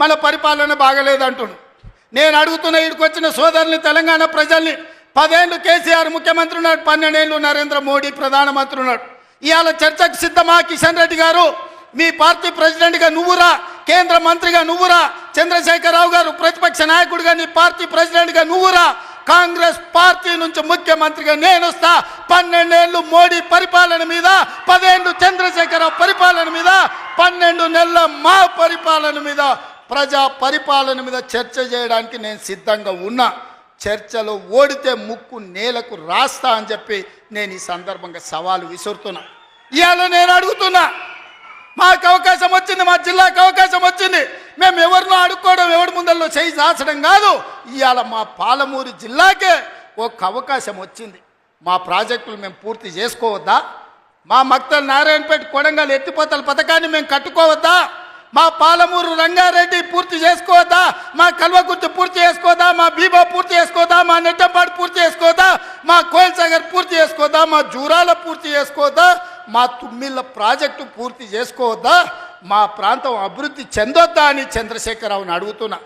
మన పరిపాలన బాగలేదంటుండు. నేను అడుగుతున్న ఇక్కడికి వచ్చిన సోదరుని తెలంగాణ ప్రజల్ని పదేళ్ళు కేసీఆర్ ముఖ్యమంత్రి ఉన్నాడు పన్నెండేళ్ళు నరేంద్ర మోడీ ప్రధానమంత్రి ఉన్నాడు. ఇవాళ చర్చకు సిద్ధమా కిషన్ రెడ్డి గారు? మీ పార్టీ ప్రెసిడెంట్గా నువ్వురా కేంద్ర మంత్రిగా నువ్వురా చంద్రశేఖరరావు గారు ప్రతిపక్ష నాయకుడిగా నీ పార్టీ ప్రెసిడెంట్గా నువ్వురా? కాంగ్రెస్ పార్టీ నుంచి ముఖ్యమంత్రిగా నేను వస్తా. పన్నెండేళ్ళు మోడీ పరిపాలన మీద పదేళ్ళు చంద్రశేఖరరావు పరిపాలన మీద పన్నెండు నెలల మా పరిపాలన మీద ప్రజా పరిపాలన మీద చర్చ చేయడానికి నేను సిద్ధంగా ఉన్నా. చర్చలో ఓడితే ముక్కు నేలకు రాస్తా అని చెప్పి నేను ఈ సందర్భంగా సవాలు విసురుతున్నా. ఇవాళ నేను అడుగుతున్నా మాకు అవకాశం వచ్చింది మా జిల్లాకు అవకాశం వచ్చింది. మేము ఎవరినో అడుక్కోవడం ఎవరి ముందల్లో చేయి దాచడం కాదు. ఇవాళ మా పాలమూరు జిల్లాకే ఒక అవకాశం వచ్చింది. మా ప్రాజెక్టులు మేము పూర్తి చేసుకోవద్దా? మా మక్తల్ నారాయణపేట కొడంగల్ ఎత్తిపోతల పథకాన్ని మేము కట్టుకోవద్దా? మా పాలమూరు రంగారెడ్డి పూర్తి చేసుకోవద్దా మా కల్వకుర్తి పూర్తి చేసుకోదా? మా బీబా పూర్తి చేసుకోదా? మా నెట్టంపాడు పూర్తి చేసుకోదా? మా కోయిల్ సాగర్ పూర్తి చేసుకోదా? మా జూరాల పూర్తి చేసుకోవద్దా మా తుమ్మిళ్ళ ప్రాజెక్టు పూర్తి చేసుకోవద్దా మా ప్రాంతం అభివృద్ధి చెందొద్దా అని చంద్రశేఖరరావుని అడుగుతున్నా.